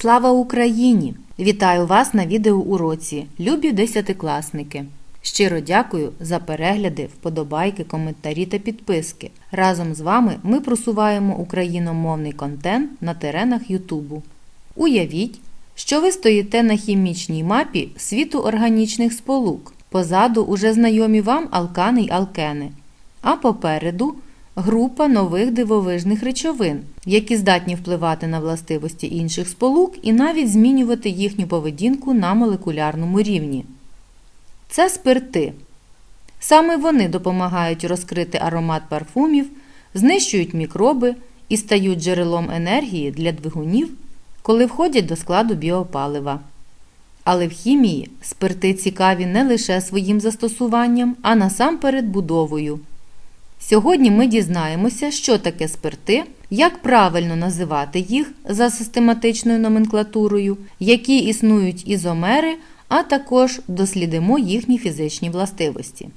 Слава Україні! Вітаю вас на відеоуроці, любі десятикласники! Щиро дякую за перегляди, вподобайки, коментарі та підписки. Разом з вами ми просуваємо україномовний контент на теренах Ютубу. Уявіть, що ви стоїте на хімічній мапі світу органічних сполук. Позаду уже знайомі вам алкани й алкени, а попереду група нових дивовижних речовин, які здатні впливати на властивості інших сполук і навіть змінювати їхню поведінку на молекулярному рівні. Це спирти. Саме вони допомагають розкрити аромат парфумів, знищують мікроби і стають джерелом енергії для двигунів, коли входять до складу біопалива. Але в хімії спирти цікаві не лише своїм застосуванням, а насамперед будовою. Сьогодні ми дізнаємося, що таке спирти, як правильно називати їх за систематичною номенклатурою, які існують ізомери, а також дослідимо їхні фізичні властивості.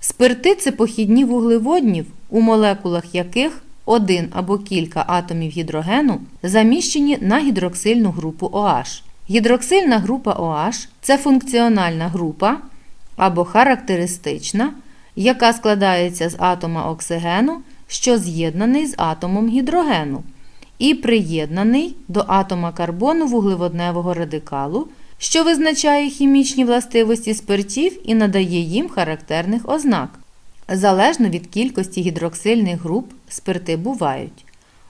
Спирти це похідні вуглеводнів, у молекулах яких один або кілька атомів гідрогену заміщені на гідроксильну групу OH. Гідроксильна група OH – це функціональна група або характеристична, яка складається з атома оксигену, що з'єднаний з атомом гідрогену, і приєднаний до атома карбону вуглеводневого радикалу, що визначає хімічні властивості спиртів і надає їм характерних ознак. Залежно від кількості гідроксильних груп спирти бувають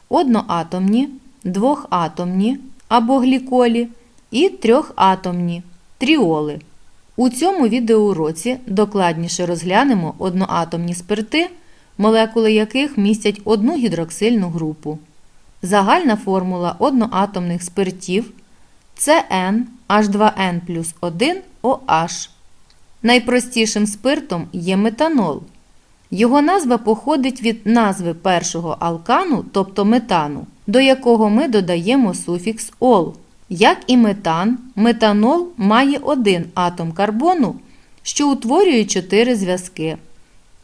одноатомні, двохатомні або гліколі і трьохатомні тріоли. У цьому відеоуроці докладніше розглянемо одноатомні спирти, молекули яких містять одну гідроксильну групу. Загальна формула одноатомних спиртів CN H2N плюс 1 OH. Найпростішим спиртом є метанол. Його назва походить від назви першого алкану, тобто метану, до якого ми додаємо суфікс ол. Як і метан, метанол має один атом карбону, що утворює чотири зв'язки.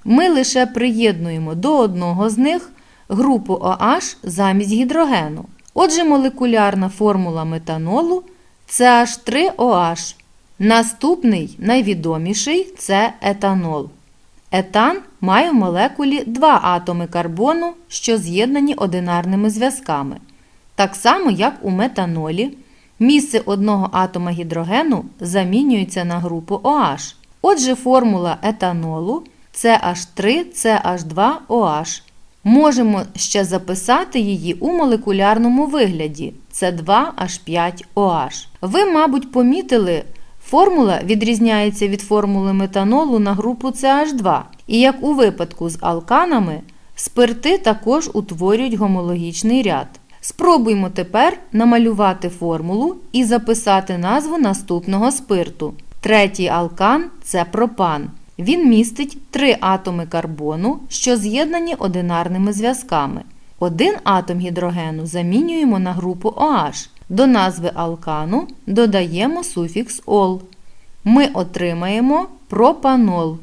Ми лише приєднуємо до одного з них групу OH замість гідрогену. Отже, молекулярна формула метанолу CH3OH. Наступний найвідоміший це етанол. Етан має в молекулі два атоми карбону, що з'єднані одинарними зв'язками. Так само, як у метанолі. Місце одного атома гідрогену замінюється на групу OH. Отже, формула етанолу CH3CH2OH. Можемо ще записати її у молекулярному вигляді С2H5OH. Ви, мабуть, помітили, формула відрізняється від формули метанолу на групу CH2. І як у випадку з алканами, спирти також утворюють гомологічний ряд. Спробуймо тепер намалювати формулу і записати назву наступного спирту. Третій алкан це пропан. Він містить три атоми карбону, що з'єднані одинарними зв'язками. Один атом гідрогену замінюємо на групу OH. До назви алкану додаємо суфікс ол. Ми отримаємо пропанол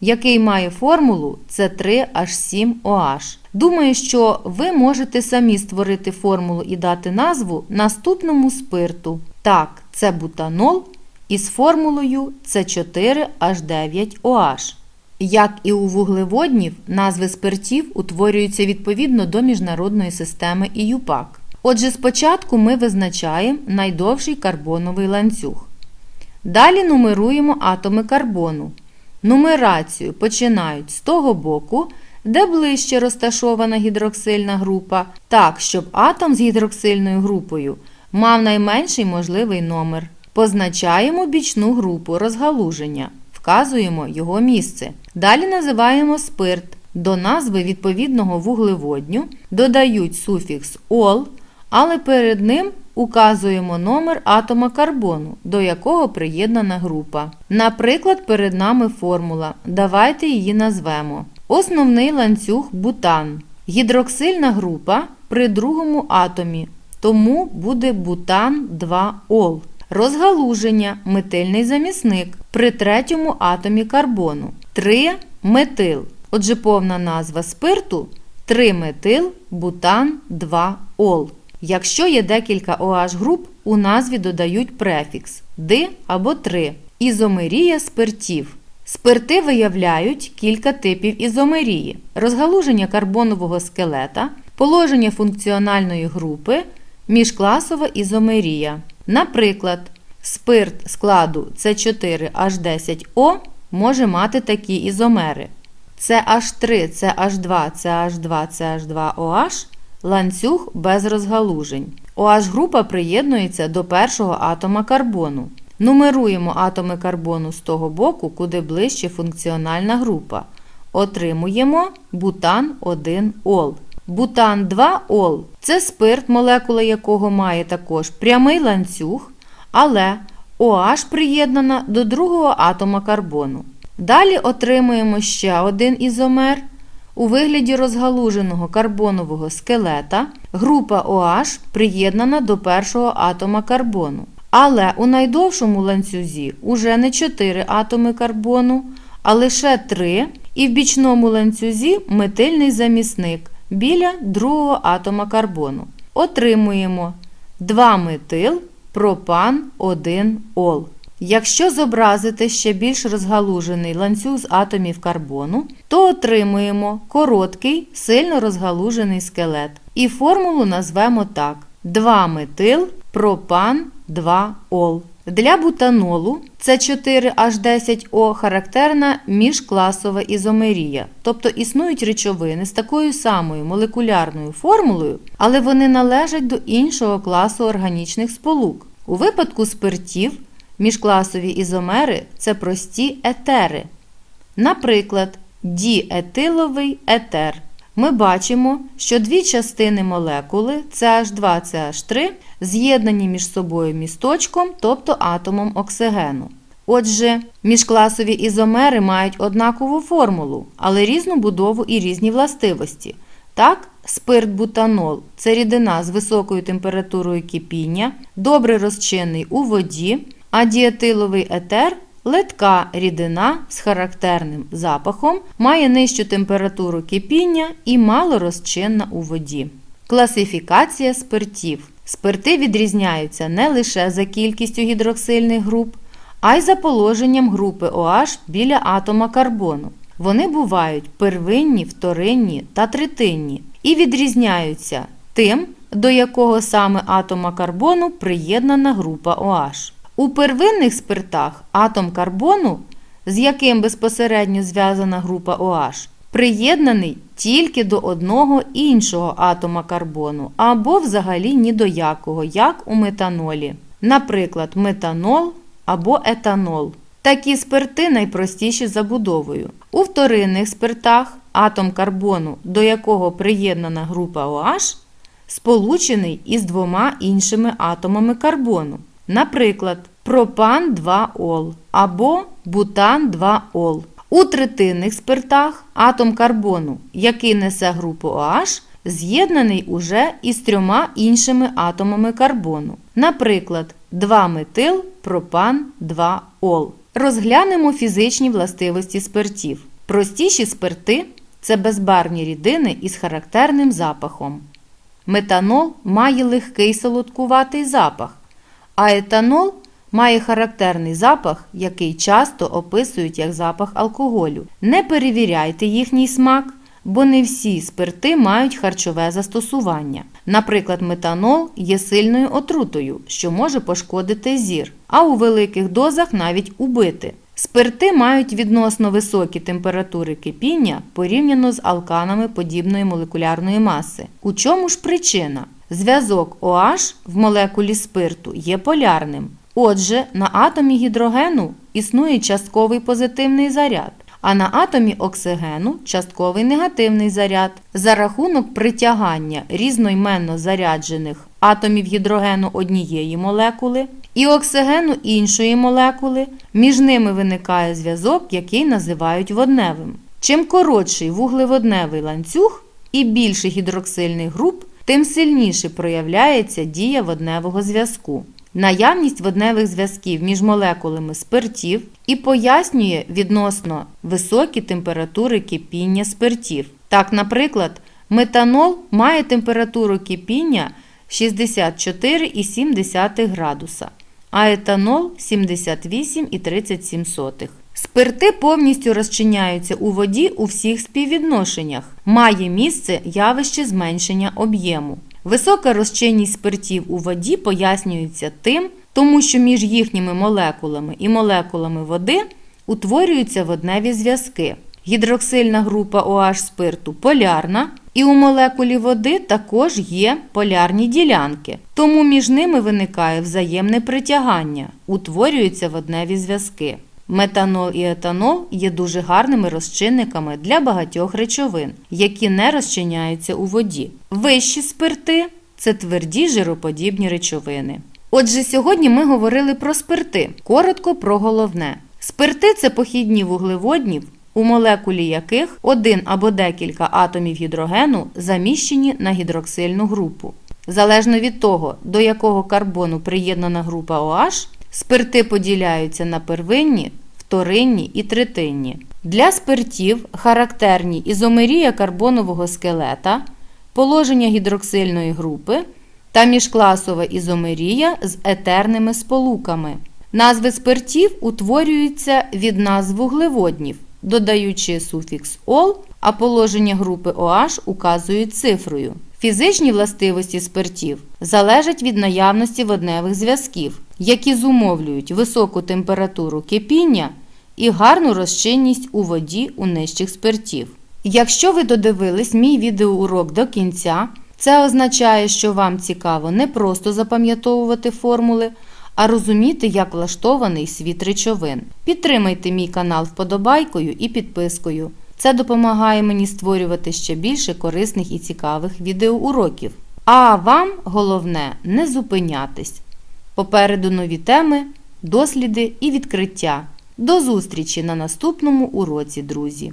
який має формулу С3H7OH. Думаю, що ви можете самі створити формулу і дати назву наступному спирту. Так, це бутанол із формулою С4H9OH. Як і у вуглеводнів, назви спиртів утворюються відповідно до міжнародної системи ІЮПАК. Отже, спочатку ми визначаємо найдовший карбоновий ланцюг. Далі нумеруємо атоми карбону. Нумерацію починають з того боку, де ближче розташована гідроксильна група, так, щоб атом з гідроксильною групою мав найменший можливий номер. Позначаємо бічну групу розгалуження, вказуємо його місце. Далі називаємо спирт. До назви відповідного вуглеводню додають суфікс ол, але перед ним указуємо номер атома карбону, до якого приєднана група. Наприклад, перед нами формула. Давайте її назвемо. Основний ланцюг бутан. Гідроксильна група при другому атомі, тому буде бутан 2-ол. Розгалуження метильний замісник при третьому атомі карбону. 3 метил. Отже, повна назва спирту 3 метил бутан 2 ол. Якщо є декілька OH груп, у назві додають префікс «ди» або «три» – ізомерія спиртів. Спирти виявляють кілька типів ізомерії: розгалуження карбонового скелета, положення функціональної групи, міжкласова ізомерія. Наприклад, спирт складу С4H10O може мати такі ізомери: CH3, CH2, CH2, CH2OH ланцюг без розгалужень. OH-група приєднується до першого атома карбону. Нумеруємо атоми карбону з того боку, куди ближче функціональна група. Отримуємо бутан 1 ол. Бутан 2 ол це спирт, молекула якого має також прямий ланцюг, але OH приєднана до другого атома карбону. Далі отримуємо ще один ізомер. У вигляді розгалуженого карбонового скелета група OH приєднана до першого атома карбону. Але у найдовшому ланцюзі уже не 4 атоми карбону, а лише 3, і в бічному ланцюзі метильний замісник біля другого атома карбону. Отримуємо 2 метил, пропан 1 ол. Якщо зобразити ще більш розгалужений ланцюг з атомів карбону, то отримуємо короткий, сильно розгалужений скелет. І формулу назвемо так: 2 метил, пропан 2 ол. Для бутанолу С4H10O характерна міжкласова ізомерія, тобто існують речовини з такою самою молекулярною формулою, але вони належать до іншого класу органічних сполук. У випадку спиртів міжкласові ізомери це прості етери. Наприклад, діетиловий етер. Ми бачимо, що дві частини молекули CH2 CH3 з'єднані між собою місточком, тобто атомом оксигену. Отже, міжкласові ізомери мають однакову формулу, але різну будову і різні властивості. Так, спирт-бутанол це рідина з високою температурою кипіння, добре розчинний у воді, а діетиловий етер ледка рідина з характерним запахом, має нижчу температуру кипіння і мало розчинна у воді. Класифікація спиртів. Спирти відрізняються не лише за кількістю гідроксильних груп, а й за положенням групи OH біля атома карбону. Вони бувають первинні, вторинні та третинні і відрізняються тим, до якого саме атома карбону приєднана група OH. У первинних спиртах атом карбону, з яким безпосередньо зв'язана група OH, приєднаний тільки до одного іншого атома карбону або взагалі ні до якого, як у метанолі. Наприклад, метанол або етанол. Такі спирти найпростіші забудовою. У вторинних спиртах атом карбону, до якого приєднана група OH, сполучений із двома іншими атомами карбону. Наприклад, пропан 2 ол або бутан 2 ол. У третинних спиртах атом карбону, який несе групу OH, з'єднаний уже із трьома іншими атомами карбону. Наприклад, 2 метил, пропан 2 ол. Розглянемо фізичні властивості спиртів. Простіші спирти це безбарвні рідини із характерним запахом. Метанол має легкий солодкуватий запах, а етанол має характерний запах, який часто описують як запах алкоголю. Не перевіряйте їхній смак, бо не всі спирти мають харчове застосування. Наприклад, метанол є сильною отрутою, що може пошкодити зір, а у великих дозах навіть убити. Спирти мають відносно високі температури кипіння порівняно з алканами подібної молекулярної маси. У чому ж причина? Зв'язок OH в молекулі спирту є полярним. Отже, на атомі гідрогену існує частковий позитивний заряд, а на атомі оксигену частковий негативний заряд. За рахунок притягання різноіменно заряджених атомів гідрогену однієї молекули і оксигену іншої молекули, між ними виникає зв'язок, який називають водневим. Чим коротший вуглеводневий ланцюг і більше гідроксильних груп, тим сильніше проявляється дія водневого зв'язку. Наявність водневих зв'язків між молекулами спиртів і пояснює відносно високі температури кипіння спиртів. Так, наприклад, метанол має температуру кипіння 64,7 градуса, а етанол 78,37. Спирти повністю розчиняються у воді у всіх співвідношеннях. Має місце явище зменшення об'єму. Висока розчинність спиртів у воді пояснюється тим, тому що між їхніми молекулами і молекулами води утворюються водневі зв'язки. Гідроксильна група OH спирту полярна, і у молекулі води також є полярні ділянки, тому між ними виникає взаємне притягання, утворюються водневі зв'язки. Метанол і етанол є дуже гарними розчинниками для багатьох речовин, які не розчиняються у воді. Вищі спирти це тверді жироподібні речовини. Отже, сьогодні ми говорили про спирти. Коротко про головне. Спирти це похідні вуглеводнів, у молекулі яких один або декілька атомів гідрогену заміщені на гідроксильну групу. Залежно від того, до якого карбону приєднана група OH, спирти поділяються на первинні, вторинні і третинні. Для спиртів характерні ізомерія карбонового скелета, положення гідроксильної групи та міжкласова ізомерія з етерними сполуками. Назви спиртів утворюються від назв вуглеводнів, додаючи суфікс ол, а положення групи OH указують цифрою. Фізичні властивості спиртів залежать від наявності водневих зв'язків, які зумовлюють високу температуру кипіння і гарну розчинність у воді у нижчих спиртів. Якщо ви додивились мій відеоурок до кінця, це означає, що вам цікаво не просто запам'ятовувати формули, а розуміти, як влаштований світ речовин. Підтримайте мій канал вподобайкою і підпискою. Це допомагає мені створювати ще більше корисних і цікавих відеоуроків. А вам головне не зупинятись. Попереду нові теми, досліди і відкриття. До зустрічі на наступному уроці, друзі!